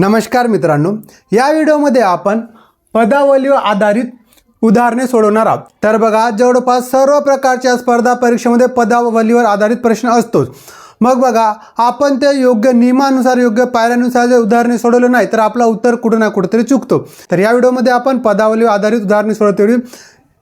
नमस्कार मित्रांनो या व्हिडिओमध्ये आपण पदावलीवर आधारित उदाहरणे सोडवणार आहोत. तर बघा जवळपास सर्व प्रकारच्या स्पर्धा परीक्षेमध्ये पदावलीवर आधारित प्रश्न असतोच. मग बघा आपण ते योग्य नियमानुसार योग्य पायऱ्यानुसार जर उदाहरणे सोडवलं नाही तर आपला उत्तर कुठं ना कुठंतरी चुकतो. तर या व्हिडिओमध्ये आपण पदावलीवर आधारित उदाहरणे सोडवतेवेळी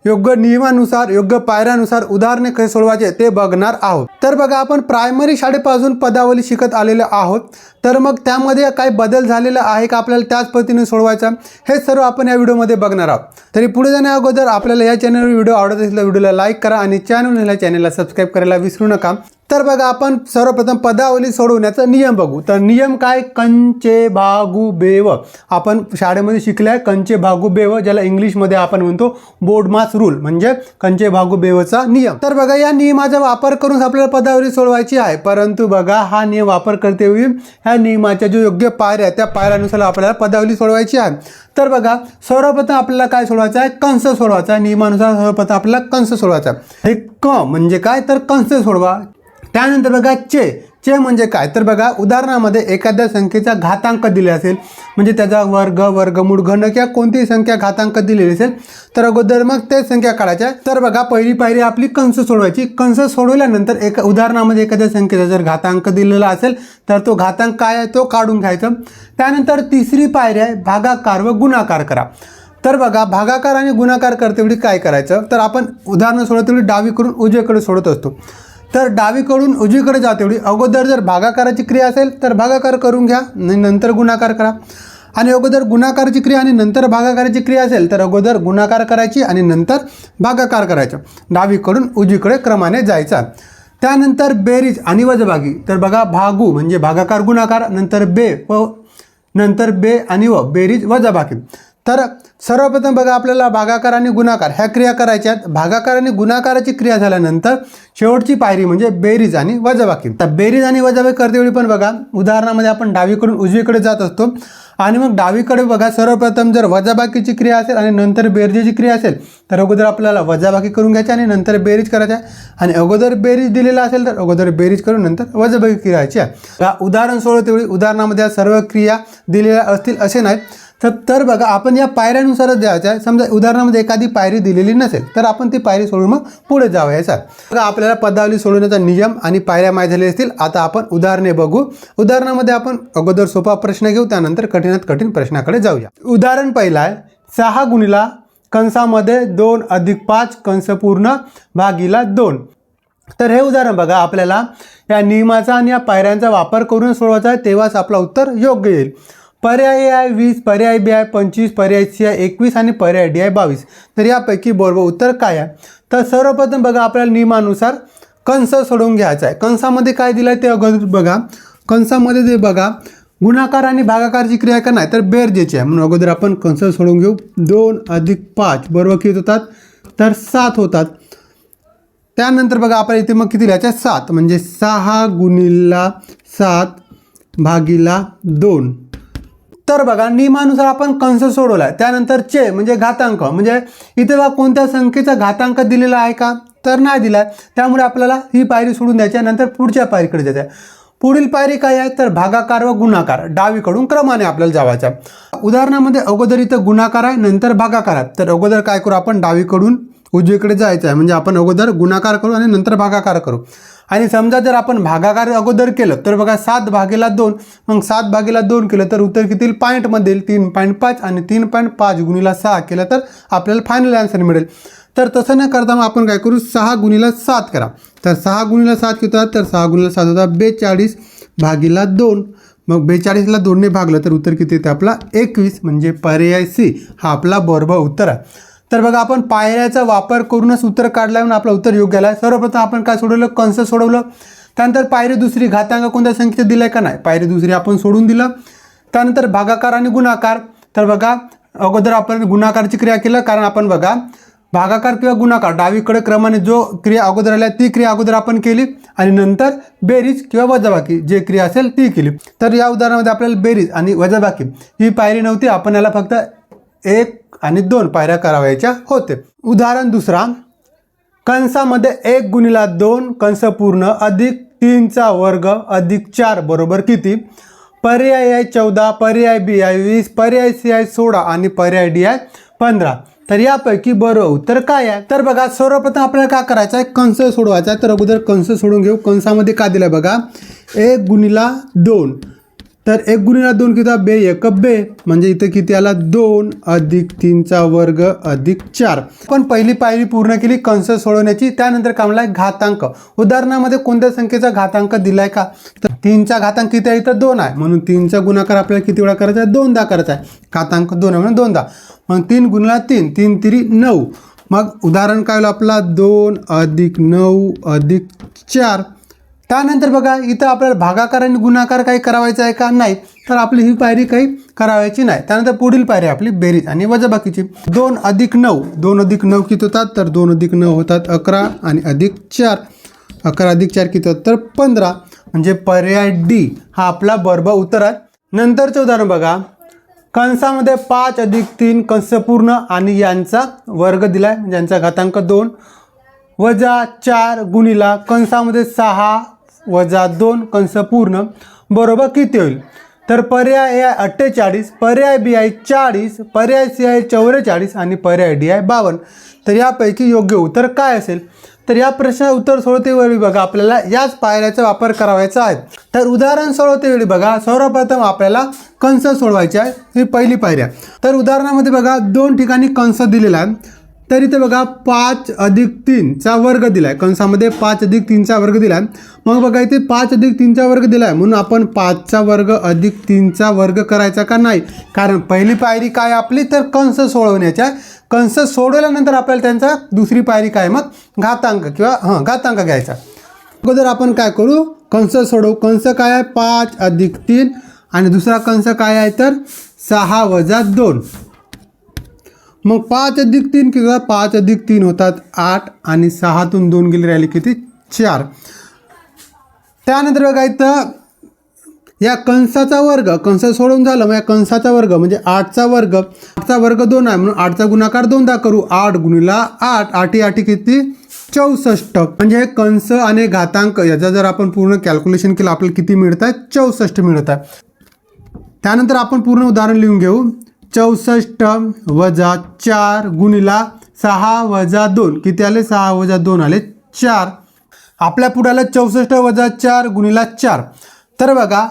योग्य नियमानुसार योग्य पायऱ्यानुसार उदाहरणे कसे सोडवायचे ते बघणार आहोत. तर बघा आपण प्रायमरी शाळेपासून पदावली शिकत आलेलो आहोत. तर मग त्यामध्ये काही बदल झालेला आहे का आपल्याला त्याच पद्धतीने सोडवायचा? हे सर्व आपण या व्हिडिओमध्ये बघणार आहोत. तरी पुढे जाण्या अगोदर आपल्याला या चॅनलवर व्हिडिओ आवडत असेल तर व्हिडिओला लाईक करा आणि चॅनल चॅनलला सबस्क्राईब करायला विसरू नका. तर बघा आपण सर्वप्रथम पदावली सोडवण्याचा नियम बघू. तर नियम काय? कंचे भागू बेव. आपण शाळेमध्ये शिकले आहे कंचे भागू बेव ज्याला इंग्लिशमध्ये आपण म्हणतो बोर्ड मास रूल. म्हणजे कंचे भागू बेवचा नियम. तर बघा या नियमाचा वापर करून आपल्याला पदावली सोडवायची आहे. परंतु बघा हा नियम वापर करतेवेळी ह्या नियमाच्या जो योग्य पायऱ्या त्या पायऱ्यानुसार आपल्याला पदावली सोडवायची आहे. तर बघा सर्वप्रथम आपल्याला काय सोडवायचं आहे? कंस सोडवायचा आहे. नियमानुसार सर्वप्रथम आपल्याला कंस सोडवायचा आहे. हे क म्हणजे काय? तर कंस सोडवा. त्यानंतर बघा चे. चे म्हणजे काय? तर बघा उदाहरणामध्ये एखाद्या संख्येचा घातांक दिले असेल म्हणजे त्याचा वर्ग वर्गमूळ घन किंवा कोणतीही संख्या घातांक दिलेली असेल तर अगोदर मग ते संख्या काढायच्या. तर बघा पहिली पायरी आपली कंस सोडवायची. कंस सोडवल्यानंतर एका उदाहरणामध्ये एखाद्या संख्येचा जर घातांक दिलेला असेल तर तो घातांक काय आहे? तो काढून घ्यायचा. त्यानंतर तिसरी पायरी आहे भागाकार व गुणाकार करा. तर बघा भागाकार आणि गुणाकार करतेवेळी काय करायचं? तर आपण उदाहरणं सोडतेवेळी डावीकडून उजवीकडे सोडत असतो. तर डावीकडून उजवीकडे एवढी अगोदर जर भागाकाराची क्रिया असेल तर भागाकार करून घ्या नंतर गुणाकार करा. आणि अगोदर गुणाकाराची क्रिया आणि नंतर भागाकाराची क्रिया असेल तर अगोदर गुणाकार करायची आणि नंतर भागाकार करायचं. डावीकडून उजवीकडे क्रमाने जायचा. त्यानंतर बेरीज आणि वजभागी. तर बघा भागू म्हणजे भागाकार गुणाकार नंतर बे व नंतर बे आणि व. बेरीज वजाभागी. तर सर्वप्रथम बघा आपल्याला भागाकार आणि गुणाकार. ह्या क्रिया करायच्या आहेत. भागाकार आणि गुणाकाराची क्रिया झाल्यानंतर शेवटची पायरी म्हणजे बेरीज आणि वजाबाकी. तर बेरीज आणि वजाबाकी करतेवेळी पण बघा उदाहरणामध्ये आपण डावीकडून उजवीकडे जात असतो. आणि मग डावीकडे बघा सर्वप्रथम जर वजाबाकीची क्रिया असेल आणि नंतर बेरजेची क्रिया असेल तर अगोदर आपल्याला वजाबाकी करून घ्यायची आणि नंतर बेरीज करायची आहे. आणि अगोदर बेरीज दिलेला असेल तर अगोदर बेरीज करून नंतर वजाबाकी करायची आहे. उदाहरण सोडवतेवेळी उदाहरणामध्ये या सर्व क्रिया दिलेल्या असतील असे नाहीत. तर तर बघा आपण या पायऱ्यानुसारच द्यायचं आहे. समजा उदाहरणामध्ये एखादी पायरी दिलेली नसेल तर आपण ती पायरी सोडून मग पुढे जावयाचं आहे तर आपल्याला पदावली सोडवण्याचा नियम आणि पायऱ्या माहीत झालेल्या असतील. आता आपण उदाहरणे बघू. उदाहरणामध्ये आपण अगोदर सोपा प्रश्न घेऊ त्यानंतर कठीणात कठीण प्रश्नाकडे जाऊया. उदाहरण पहिलं आहे. सहा गुणिला कंसामध्ये दोन अधिक पाच कंस पूर्ण भागीला दोन. तर हे उदाहरण बघा आपल्याला या नियमाचा आणि या पायऱ्यांचा वापर करून सोडवायचा आहे तेव्हाच आपला उत्तर योग्य येईल. पर्याय आय आहे वीस पर्याय बी आहे पंचवीस पर्याय सी आहे एकवीस आणि पर्याय डी आहे बावीस. तर यापैकी बरोबर उत्तर काय आहे? तर सर्वप्रथम बघा आपल्याला नियमानुसार कंस सोडवून घ्यायचा आहे. कंसामध्ये काय दिलं आहे ते अगोदर बघा. कंसामध्ये ते बघा गुणाकार आणि भागाकारची क्रिया का नाही तर बेरजेची आहे. म्हणून अगोदर आपण कंस सोडून घेऊ. दोन अधिक पाच बरोबर किती होतात? तर सात होतात. त्यानंतर बघा आपल्याला इथे मग किती लिहायचं आहे? सात. म्हणजे सहा गुणिला सात भागीला दोन. तर बघा नियमानुसार आपण कंस सोडवला त्यानंतर चे म्हणजे घातांक. म्हणजे इथे बघा कोणत्या संख्येचा घातांक दिलेला आहे का? तर नाही दिला त्यामुळे आपल्याला ही पायरी सोडून द्यायची आहे. नंतर पुढच्या पायरीकडे जायचं आहे. पुढील पायरी काय आहे? तर भागाकार व गुणाकार. डावीकडून क्रमाने आपल्याला जावायचा उदाहरणामध्ये अगोदर इथं गुणाकार आहे नंतर भागाकार आहे. तर अगोदर काय करू आपण? डावीकडून उजवीकडे जायचं आहे म्हणजे आपण अगोदर गुणाकार करू आणि नंतर भागाकार करू. आणि समजा जर आपण भागाकार अगोदर केलं तर बघा सात भागेला दोन मग सात भागेला दोन केलं तर उत्तर किती? पॉईंटमध्ये येईल. तीन पॉईंट पाच आणि तीन पॉईंट पाच गुणीला सहा केलं तर आपल्याला फायनल आन्सर मिळेल. तर तसं न करता मग आपण काय करू? सहा गुणीला सात करा. तर सहा गुणीला सात किती होतात? तर सहा गुणीला सात होता बेचाळीस भागीला दोन. मग बेचाळीसला दोनने भागलं तर उत्तर किती येते? आपला एकवीस. म्हणजे पर्याय सी. हा आपला बरोबर उत्तर आहे. तर बघा आपण पायऱ्याचा वापर करूनच उत्तर काढला म्हणून आपलं उत्तर योग्य आलं. आहे सर्वप्रथम आपण काय सोडवलं? कंस सोडवलं. त्यानंतर पायरी दुसरी घातांक कोणत्या संख्येत दिलं आहे का नाही? पायरी दुसरी आपण सोडून दिलं. त्यानंतर भागाकार आणि गुणाकार. तर बघा अगोदर आपण गुणाकारची क्रिया केलं कारण आपण बघा भागाकार किंवा गुणाकार डावीकडे क्रमाने जो क्रिया अगोदर आल्या ती क्रिया अगोदर आपण केली. आणि नंतर बेरीज किंवा वजाबाकी जे क्रिया असेल ती केली. तर या उदाहरणामध्ये आपल्याला बेरीज आणि वजाबाकी ही पायरी नव्हती. आपण याला फक्त एक आणि दोन पायऱ्या करावयाच्या होते. उदाहरण दुसरा कंसामध्ये एक गुणिला दोन कंस पूर्ण अधिक तीनचा वर्ग अधिक चार बरोबर किती? पर्याय आहे चौदा पर्याय बी आहे वीस पर्याय सी आहे सोळा आणि पर्याय डी आहे पंधरा. तर यापैकी बरोबर उत्तर काय आहे? तर बघा सर्वप्रथम आपल्याला काय करायचं आहे? कंस सोडवायचा आहे. तर अगोदर कंस सोडून घेऊ. कंसामध्ये काय दिलं बघा? एक गुणिला दोन. तर एक गुणिला दोन किती बे एक बे म्हणजे इथं किती आला? दोन अधिक तीनचा वर्ग अधिक चार. पण पहिली पायरी पूर्ण केली कंस सोडवण्याची. त्यानंतर कामला घातांक. उदाहरणामध्ये कोणत्या संख्येचा घातांक दिलाय का? तर तीनचा घातांक किती आहे? इथं दोन आहे. म्हणून तीनचा गुणाकार आपल्याला किती वेळा करायचा आहे? दोनदा करायचा आहे. घातांक दोन आहे म्हणून दोनदा. मग तीन गुणिला तीन. तीन तिरी नऊ. मग उदाहरण काय होईल आपला? दोन अधिक नऊ अधिक चार. त्यानंतर बघा इथं आपल्याला भागाकार आणि गुणाकार काही करावायचा आहे का? नाही. तर आपली ही पायरी काही करावायची नाही. त्यानंतर पुढील पायरी आपली बेरीज आणि वजाबाकीची. दोन अधिक नऊ. दोन अधिक नऊ किती होतात? तर दोन अधिक नऊ होतात अकरा आणि अधिक चार. अकरा अधिक चार किती होतात? तर पंधरा. म्हणजे पर्याय डी हा आपला बरोबर उत्तर आहे. नंतरचं उदाहरण बघा. कंसामध्ये पाच अधिक तीन कंस पूर्ण आणि यांचा वर्ग दिला आहे म्हणजे यांचा घातांक दोन. वजा चार गुणिला कंसामध्ये सहा वजा दोन कंस पूर्ण. बरोबर किती होईल? तर पर्याय ए आय अठ्ठेचाळीस पर्याय बी आय चाळीस पर्याय सी आय चौवेचाळीस आणि पर्याय डी आय बावन्न. तर यापैकी योग्य उत्तर काय असेल? तर या प्रश्न उत्तर सोडवतेवेळी बघा आपल्याला याच पायऱ्याचा वापर करावायचा आहे. तर उदाहरण सोडवतेवेळी बघा सर्वप्रथम आपल्याला कंस सोडवायचे आहे ही पहिली पायऱ्या आहे. तर उदाहरणामध्ये बघा दोन ठिकाणी कंस दिलेला आहे. तर इथे बघा पाच अधिक तीनचा वर्ग दिला आहे कंसामध्ये पाच अधिक तीनचा वर्ग दिला आहे मग बघा इथे पाच अधिक तीनचा वर्ग दिला आहे म्हणून आपण पाचचा वर्ग अधिक तीनचा वर्ग करायचा का नाही? कारण पहिली पायरी काय आपली? तर कंस सोडवण्याची आहे कंस सोडवल्यानंतर आपल्याला त्यांचा दुसरी पायरी काय? मग घातांक किंवा हां घातांक घ्यायचा. अगोदर आपण काय करू? कंस सोडवू. कंस काय आहे? पाच अधिक तीन. आणि दुसरा कंस काय आहे? तर सहा वजा दोन. मग पाच अधिक तीन किंवा पाच अधिक तीन होतात आठ आणि सहातून दोन गेले राहिले किती? चार. त्यानंतर बघा इथं या कंसाचा वर्ग कंस सोडून झालं मग या कंसाचा वर्ग म्हणजे आठचा वर्ग. आठचा वर्ग दोन आहे म्हणून आठचा गुणाकार दोनदा करू. आठ गुणिला आठ आठी आठी किती? चौसष्ट. म्हणजे हे कंस आणि घातांक याचा जर आपण पूर्ण कॅल्क्युलेशन केलं आपल्याला किती मिळत आहे चौसष्ट मिळत आहे त्यानंतर आपण पूर्ण उदाहरण लिहून घेऊ. चौसष्ट वजा चार गुणिला सहा वजा दोन. किती आले? सहा वजा दोन आले चार. आपल्या पुढाला चौसष्ट वजा चार गुणिला चार. तर बघा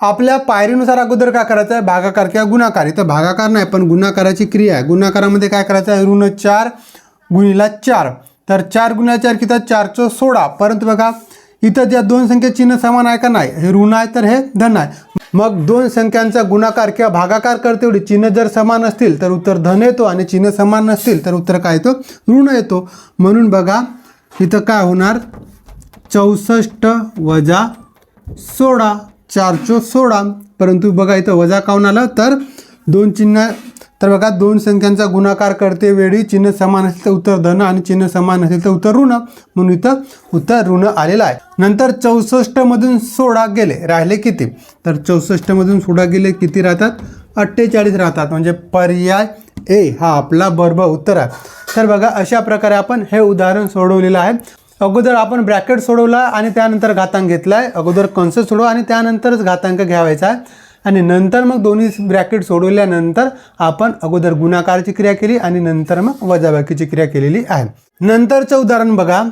आपल्या पायरीनुसार अगोदर काय करायचं आहे? भागाकार किंवा गुणाकार. इथं भागाकार नाही पण गुणाकाराची क्रिया आहे. गुणाकारामध्ये काय करायचं आहे? ऋण चार गुणिला चार. तर चार गुणिला चार किती चारचं सोळा. परंतु बघा इथं ज्या दोन संख्या चिन्ह समान आहे का नाही हे ऋण आहे तर हे धन आहे. मग दोन संख्यांचा गुणाकार किंवा भागाकार करते एवढी चिन्ह जर समान असतील तर उत्तर धन येतो आणि चिन्ह समान नसतील तर उत्तर काय येतो? ऋण येतो. म्हणून बघा इथं काय होणार? चौसष्ट वजा सोळा चारचो सोळा. परंतु बघा इथं वजा काऊन आलं? तर दोन चिन्ह तर बघा दोन संख्यांचा गुणाकार करते वेळी चिन्ह समान असेल तर उत्तर धन आणि चिन्ह समान असेल तर उत्तर ऋण. म्हणून इथं उत्तर ऋण आलेलं आहे. नंतर चौसष्टमधून सोळा गेले राहिले किती? तर चौसष्टमधून सोळा गेले किती राहतात? अठ्ठेचाळीस राहतात. म्हणजे पर्याय ए हा आपला बरोबर उत्तर आहे. तर बघा अशा प्रकारे आपण हे उदाहरण सोडवलेलं आहे. अगोदर आपण ब्रॅकेट सोडवला आणि त्यानंतर घातांक घेतला आहे अगोदर कंस सोडवा आणि त्यानंतरच घातांक घ्यावायचा आहे. आणि नंतर मग दोन्ही ब्रॅकेट सोडवल्यानंतर आपण अगोदर गुणाकाराची क्रिया केली आणि नंतर मग वजाबाकीची क्रिया केलेली आहे. नंतरचं उदाहरण बघा.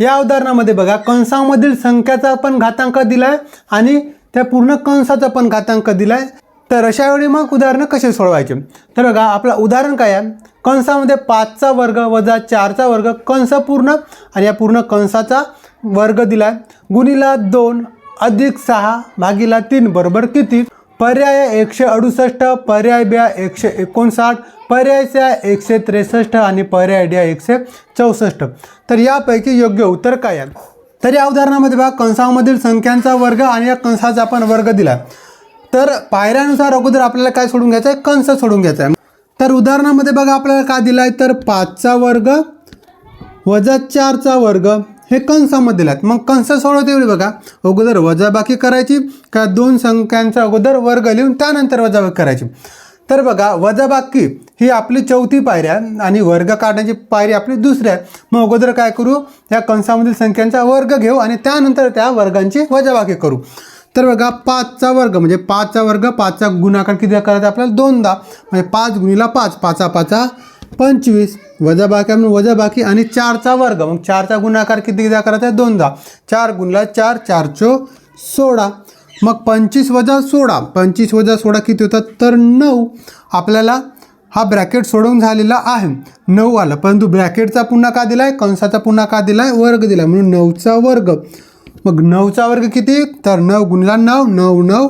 या उदाहरणामध्ये बघा कंसामधील संख्याचा पण घातांक दिला आहे आणि त्या पूर्ण कंसाचा पण घातांक दिला आहे तर अशा वेळी मग उदाहरणं कसे सोडवायचे? तर बघा आपलं उदाहरण काय आहे? कंसामध्ये पाचचा वर्ग वजा चारचा वर्ग कंस पूर्ण आणि या पूर्ण कंसाचा वर्ग दिला आहे गुणिला दोन अधिक सहा भागीला तीन बरोबर किती? पर्याय एकशे अडुसष्ट पर्याय ब्या एकशे एकोणसाठ पर्याय च्या एकशे त्रेसष्ट आणि पर्याय ड्या एकशे चौसष्ट. तर यापैकी योग्य उत्तर काय आहे? तर या उदाहरणामध्ये बघा कंसामधील संख्यांचा वर्ग आणि या कंसाचा आपण वर्ग दिला. तर पायऱ्यानुसार अगोदर आपल्याला काय सोडून घ्यायचं आहे? कंस सोडून घ्यायचा आहे. तर उदाहरणामध्ये बघा आपल्याला काय दिला आहे तर पाचचा वर्ग वजा चारचा वर्ग हे कंसामध्ये दिलात मग कंस सोडवते वेळी बघा. अगोदर वजाबाकी करायची का दोन संख्यांचा अगोदर वर्ग लिहून त्यानंतर वजाबाकी करायची. तर बघा वजाबाकी ही आपली चौथी पायरी आहे आणि वर्ग काढण्याची पायरी आपली दुसरी आहे. मग अगोदर काय करू? या कंसामधील संख्यांचा वर्ग घेऊ आणि त्यानंतर त्या वर्गांची वजाबाकी करू. तर बघा पाचचा वर्ग म्हणजे पाचचा वर्ग पाचचा गुणाकार किती करायचा आपल्याला? दोनदा. म्हणजे पाच गुणीला पाच. पाचा पाचा पंचवीस वजाबाकी म्हणून वजाबाकी आणि चारचा वर्ग. मग चारचा गुणाकार किती किती करायचा आहे? दोनदा चार गुणला चार चार चो सोळा. मग पंचवीस वजा सोळा. पंचवीस वजा सोळा किती होतात? तर नऊ. आपल्याला हा ब्रॅकेट सोडवून झालेला आहे. नऊ आलं. परंतु ब्रॅकेटचा पुन्हा का दिला आहे कंसाचा पुन्हा का दिला आहे वर्ग दिला म्हणून नऊचा वर्ग. मग नऊचा वर्ग किती? तर नऊ गुणला नऊ. नऊ नऊ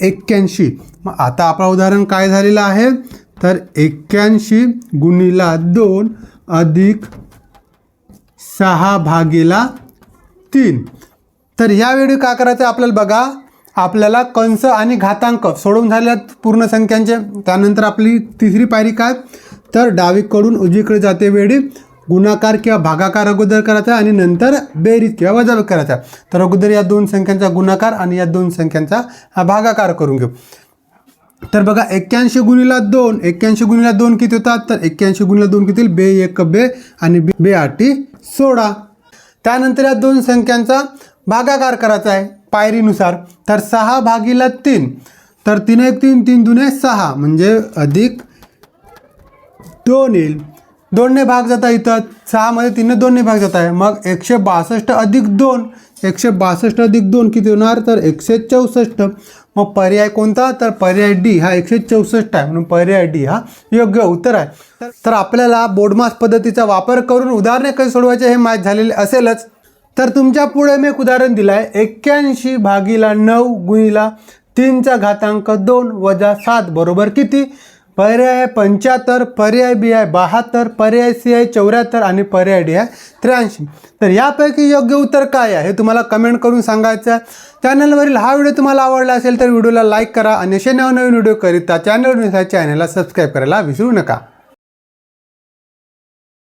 एक्क्याऐंशी. मग आता आपलं उदाहरण काय झालेलं आहे? तर एक्क्याऐंशी गुणिला दोन अधिक सहा भागीला तीन. तर यावेळी काय का करायचं आहे आपल्याला बघा? आपल्याला कंस आणि घातांक सोडून झाल्यात पूर्ण संख्यांचे. त्यानंतर आपली तिसरी पायरी काय? तर डावीकडून उजवीकडे जाते वेळी गुणाकार किंवा भागाकार अगोदर करायचा आणि नंतर बेरीज किंवा वजाबाकी करायचा. तर अगोदर या दोन संख्यांचा गुणाकार आणि या दोन संख्यांचा हा भागाकार करून घेऊ. तर बघा एक्क्याऐंशी गुणीला दोन एक्क्याऐंशी गुणीला दोन किती होतात? तर एक्क्याऐंशी गुणीला दोन किती बे एक बे आणि बे बे आठी सोळा. त्यानंतर या दोन संख्यांचा भागाकार करायचा आहे पायरीनुसार. तर सहा भागीला तीन तर तीन एक तीन तीन दुने सहा. म्हणजे अधिक दोन येईल. दोनने भाग जाता इथं. सहामध्ये तीनने दोनने भाग जात आहे. मग एकशे बासष्ट अधिक दोन एकशे बासष्ट अधिक दोन किती होणार? तर एकशे चौसष्ट. मग पर्याय कोणता? तर पर्याय डी. हा एकशे चौसष्ट आहे. म्हणून पर्याय डी हा योग्य उत्तर आहे. तर- आपल्याला बोडमास पद्धतीचा वापर करून उदाहरणे कसे सोडवायचे हे माहीत झालेले असेलच. तर तुमच्यापुढे मी एक उदाहरण दिलं आहे एक्क्याऐंशी भागीला नऊ गुणीला तीनचा घातांक दोन वजा सात बरोबर किती? पर्याय आहे पंच्याहत्तर पर्याय बी आहे बहात्तर पर्याय सी आहे चौऱ्याहत्तर आणि पर्याय डी आहे त्र्याऐंशी. तर यापैकी योग्य उत्तर काय आहे हे तुम्हाला कमेंट करून सांगायचं आहे. चॅनलवरील हा व्हिडिओ तुम्हाला आवडला असेल तर व्हिडिओला लाईक करा आणि असे नवनवीन व्हिडिओ करीता चॅनलवर चॅनलला सबस्क्राईब करायला विसरू नका.